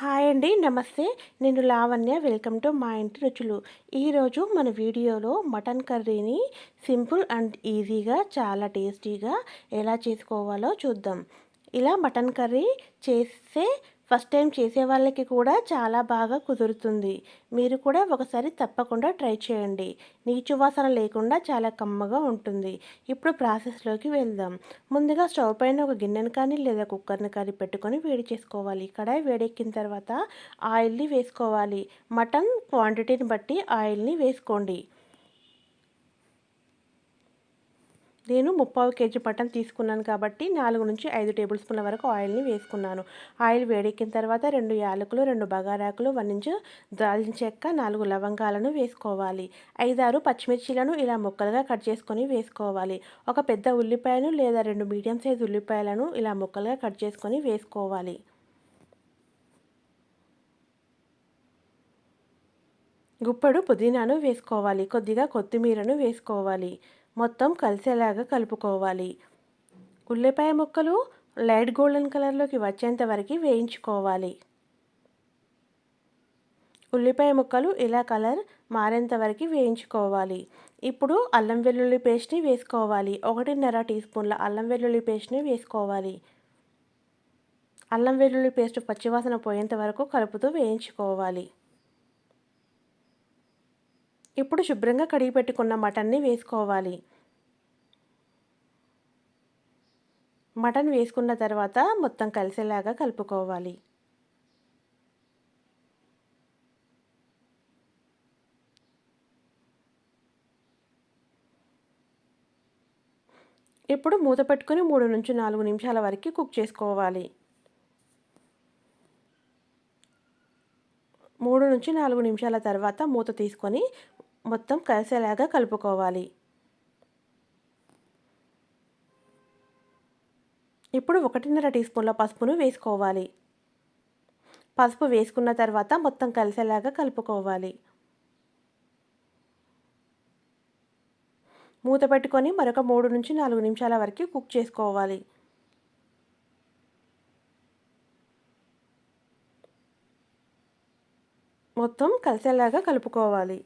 Hi అండి నమస్తే. నేను లావణ్య వెల్కమ్ టు మా ఇంటి రుచులు. ఈరోజు మన వీడియోలో మటన్ కర్రీని సింపుల్ అండ్ ఈజీగా చాలా టేస్టీగా ఎలా చేసుకోవాలో చూద్దాం. ఇలా మటన్ కర్రీ చేస్తే ఫస్ట్ టైం చేసే వాళ్ళకి కూడా చాలా బాగా కుదురుతుంది. మీరు కూడా ఒకసారి తప్పకుండా ట్రై చేయండి. నీచు వాసన లేకుండా చాలా కమ్మగా ఉంటుంది. ఇప్పుడు ప్రాసెస్లోకి వెళ్దాం. ముందుగా స్టవ్ పైన ఒక గిన్నెను కానీ లేదా కుక్కర్ని కానీ పెట్టుకొని వేడి చేసుకోవాలి. కడాయి వేడెక్కిన తర్వాత ఆయిల్ని వేసుకోవాలి. మటన్ క్వాంటిటీని బట్టి ఆయిల్ని వేసుకోండి. నేను ముప్పావు కేజీ మటన్ తీసుకున్నాను కాబట్టి నాలుగు నుంచి ఐదు టేబుల్ స్పూన్ల వరకు ఆయిల్ని వేసుకున్నాను. ఆయిల్ వేడెక్కిన తర్వాత రెండు యాలకులు రెండు బగారాకులు వన్ ఇంచు దాల్చిన చెక్క నాలుగు లవంగాలను వేసుకోవాలి. ఐదారు పచ్చిమిర్చిలను ఇలా ముక్కలుగా కట్ చేసుకొని వేసుకోవాలి. ఒక పెద్ద ఉల్లిపాయను లేదా రెండు మీడియం సైజ్ ఉల్లిపాయలను ఇలా ముక్కలుగా కట్ చేసుకొని వేసుకోవాలి. గుప్పడు పుదీనాను వేసుకోవాలి. కొద్దిగా కొత్తిమీరను వేసుకోవాలి. మొత్తం కలిసేలాగా కలుపుకోవాలి. ఉల్లిపాయ ముక్కలు లైట్ గోల్డెన్ కలర్లోకి వచ్చేంత వరకు వేయించుకోవాలి. ఉల్లిపాయ ముక్కలు ఇలా కలర్ మారేంత వరకు వేయించుకోవాలి. ఇప్పుడు అల్లం వెల్లుల్లి పేస్ట్ని వేసుకోవాలి. ఒకటిన్నర టీ స్పూన్ల అల్లం వెల్లుల్లి పేస్ట్ని వేసుకోవాలి. అల్లం వెల్లుల్లి పేస్ట్ పచ్చివాసన పోయేంత వరకు కలుపుతూ వేయించుకోవాలి. ఇప్పుడు శుభ్రంగా కడిగి పెట్టుకున్న మటన్ని వేసుకోవాలి. మటన్ వేసుకున్న తర్వాత మొత్తం కలిసేలాగా కలుపుకోవాలి. ఇప్పుడు మూత పెట్టుకుని మూడు నుంచి నాలుగు నిమిషాల వరకు కుక్ చేసుకోవాలి. మూడు నుంచి నాలుగు నిమిషాల తర్వాత మూత తీసుకొని మొత్తం కలిసేలాగా కలుపుకోవాలి. ఇప్పుడు ఒకటిన్నర టీ స్పూన్ల పసుపును వేసుకోవాలి. పసుపు వేసుకున్న తర్వాత మొత్తం కలిసేలాగా కలుపుకోవాలి. మూత పెట్టుకొని మరొక మూడు నుంచి నాలుగు నిమిషాల వరకు కుక్ చేసుకోవాలి. మొత్తం కలిసేలాగా కలుపుకోవాలి.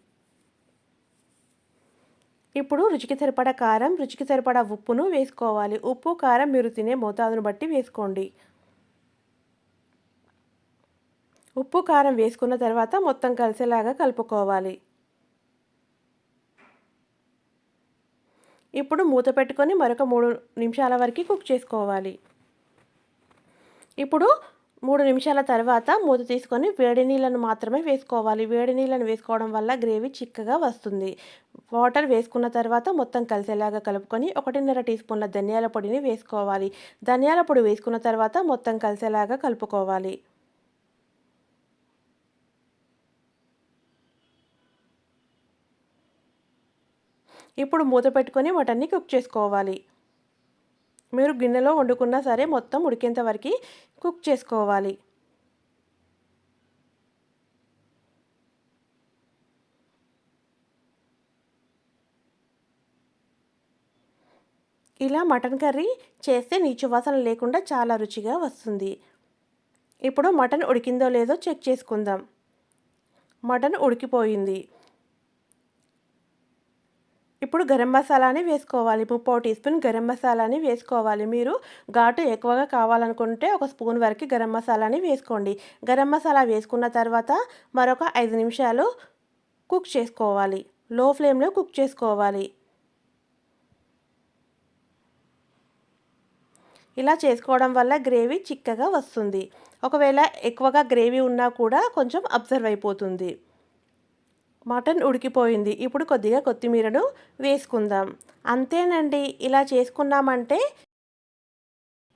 ఇప్పుడు రుచికి సరిపడా కారం రుచికి సరిపడా ఉప్పును వేసుకోవాలి. ఉప్పు కారం మీరు తినే మోతాదును బట్టి వేసుకోండి. ఉప్పు కారం వేసుకున్న తర్వాత మొత్తం కలిసేలాగా కలుపుకోవాలి. ఇప్పుడు మూత పెట్టుకొని మరొక మూడు నిమిషాల వరకు కుక్ చేసుకోవాలి. ఇప్పుడు మూడు నిమిషాల తర్వాత మూత తీసుకొని వేడి నీళ్ళను మాత్రమే వేసుకోవాలి. వేడి నీళ్ళను వేసుకోవడం వల్ల గ్రేవీ చిక్కగా వస్తుంది. వాటర్ వేసుకున్న తర్వాత మొత్తం కలిసేలాగా కలుపుకొని ఒకటిన్నర టీ స్పూన్ల ధనియాల పొడిని వేసుకోవాలి. ధనియాల పొడి వేసుకున్న తర్వాత మొత్తం కలిసేలాగా కలుపుకోవాలి. ఇప్పుడు మూత పెట్టుకొని మటన్ని కుక్ చేసుకోవాలి. మీరు గిన్నెలో వండుకున్నా సరే మొత్తం ఉడికేంత వరకు కుక్ చేసుకోవాలి. ఇలా మటన్ కర్రీ చేస్తే నీచు వాసన లేకుండా చాలా రుచిగా వస్తుంది. ఇప్పుడు మటన్ ఉడికిందో లేదో చెక్ చేసుకుందాం. మటన్ ఉడికిపోయింది. ఇప్పుడు గరం మసాలాని వేసుకోవాలి. ముప్పో టీ స్పూన్ గరం మసాలాని వేసుకోవాలి. మీరు ఘాటు ఎక్కువగా కావాలనుకుంటే ఒక స్పూన్ వరకు గరం మసాలాని వేసుకోండి. గరం మసాలా వేసుకున్న తర్వాత మరొక ఐదు నిమిషాలు కుక్ చేసుకోవాలి. లో ఫ్లేమ్లో కుక్ చేసుకోవాలి. ఇలా చేసుకోవడం వల్ల గ్రేవీ చిక్కగా వస్తుంది. ఒకవేళ ఎక్కువగా గ్రేవీ ఉన్నా కూడా కొంచెం అబ్జర్వ్ అయిపోతుంది. మటన్ ఉడికిపోయింది. ఇప్పుడు కొద్దిగా కొత్తిమీరను వేసుకుందాం. అంతేనండి. ఇలా చేసుకున్నామంటే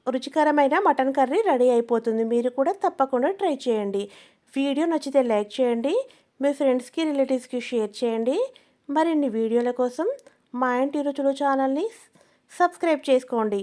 రుచికరమైన మటన్ కర్రీ రెడీ అయిపోతుంది. మీరు కూడా తప్పకుండా ట్రై చేయండి. వీడియో నచ్చితే లైక్ చేయండి. మీ ఫ్రెండ్స్కి రిలేటివ్స్కి షేర్ చేయండి. మరిన్ని వీడియోల కోసం మా ఇంటి రుచులు ఛానల్ని సబ్స్క్రైబ్ చేసుకోండి.